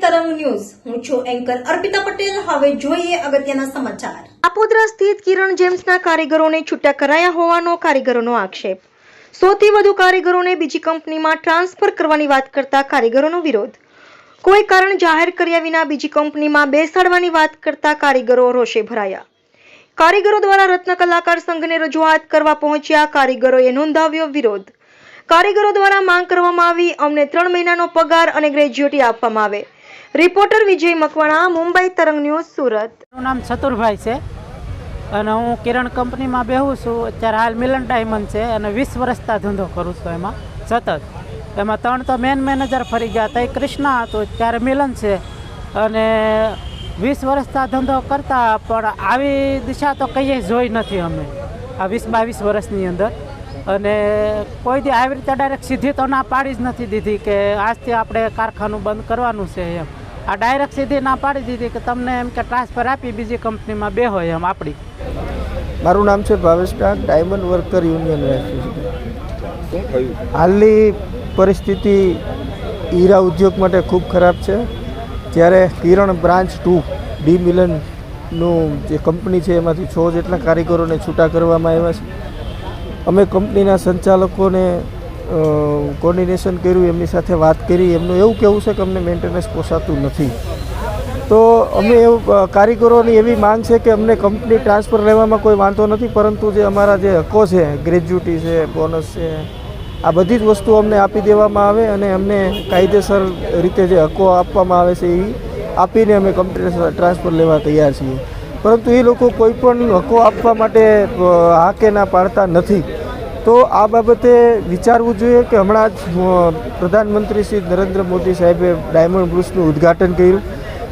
તરંગ ન્યૂઝ. હું છું એન્કર અર્પિતા પટેલ. હવે જોઈએ અગત્યના સમાચાર. આપોદરા સ્થિત કિરણ જેમ્સના કારીગરોને છૂટા કરાયા હોવાનો કારીગરોનો આક્ષેપ. સોથી વધુ કારીગરોને બીજી કંપનીમાં ટ્રાન્સફર કરવાની વાત કરતા કારીગરોનો વિરોધ. કોઈ કારણ જાહેર કર્યા વિના બીજી કંપનીમાં બેસાડવાની વાત કરતા કારીગરો રોષે ભરાયા. કારીગરો દ્વારા રત્ન કલાકાર સંઘને રજૂઆત કરવા પહોંચ્યા કારીગરોએ નોંધાવ્યો વિરોધ. કારીગરો દ્વારા માંગ કરવામાં આવી. અમને ત્રણ મહિનાનો પગાર અને ગ્રેજ્યુટી આપવામાં આવે. રિપોર્ટર વિજય મકવાણા, મુંબઈ તરંગ ન્યૂઝ, સુરત. મારું નામ ચતુરભાઈ છે અને હું કિરણ કંપનીમાં બેહું છું. અત્યારે હાલ મિલન ડાયમંડ છે અને વીસ વર્ષતા ધંધો કરું છું એમાં, સતત. એમાં ત્રણ તો મેન મેનેજર ફરી ગયા હતા. એ કૃષ્ણા હતો, ત્યારે મિલન છે. અને વીસ વર્ષતા ધંધો કરતા પણ આવી દિશા તો કહીએ જોઈ નથી અમે. આ વીસ બાવીસ વર્ષની અંદર. અને કોઈ દી આવી રીતે ડાયરેક્ટ સીધી તો ના પાડી જ નથી દીધી કે આજથી આપણે કારખાનું બંધ કરવાનું છે એમ. આ ડાયરેક્ટ સીધી ના પાડી દીધી કે તમને એમ કે ટ્રાન્સફર આપી બીજી કંપનીમાં બે હોય એમ આપણી. મારું નામ છે Bhavesh Dang diamond worker union હાલની પરિસ્થિતિ હીરા ઉદ્યોગ માટે ખૂબ ખરાબ છે. જ્યારે કિરણ બ્રાન્ચ ટુ, ડી મિલનનું જે કંપની છે, એમાંથી છ જેટલા કારીગરોને છૂટા કરવામાં આવ્યા છે. અમે કંપનીના સંચાલકોને કોર્ડિનેશન કર્યું, એમની સાથે વાત કરી. એમનું એવું કહેવું છે કે અમને મેન્ટેનન્સ પોસાતું નથી. તો અમે એવું કારીગરોની એવી માંગ છે કે અમને કંપની ટ્રાન્સફર લેવામાં કોઈ વાંધો નથી, પરંતુ જે અમારા જે હકો છે ગ્રેજ્યુટી છે બોનસ છે, આ બધી જ વસ્તુઓ અમને આપી દેવામાં આવે અને અમને કાયદેસર રીતે જે હકો આપવામાં આવે છે એ આપીને અમે કંપની ટ્રાન્સફર લેવા તૈયાર છીએ. પરંતુ એ લોકો કોઈ પણ હકો આપવા માટે હા કે ના પાડતા નથી. તો આ બાબતે વિચારવું જોઈએ કે હમણાં જ પ્રધાનમંત્રી શ્રી નરેન્દ્ર મોદી સાહેબે ડાયમંડ બ્રુસનું ઉદ્ઘાટન કર્યું.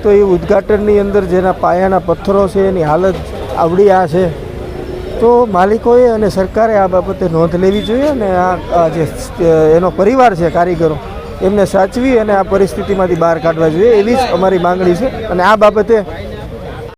તો એ ઉદ્ઘાટનની અંદર જેના પાયાના પથ્થરો છે, એની હાલત આવડી આ છે. તો માલિકોએ અને સરકારે આ બાબતે નોંધ લેવી જોઈએ અને આ જે એનો પરિવાર છે, કારીગરો, એમને સાચવી અને આ પરિસ્થિતિમાંથી બહાર કાઢવા જોઈએ. એવી જ અમારી માંગણી છે અને આ બાબતે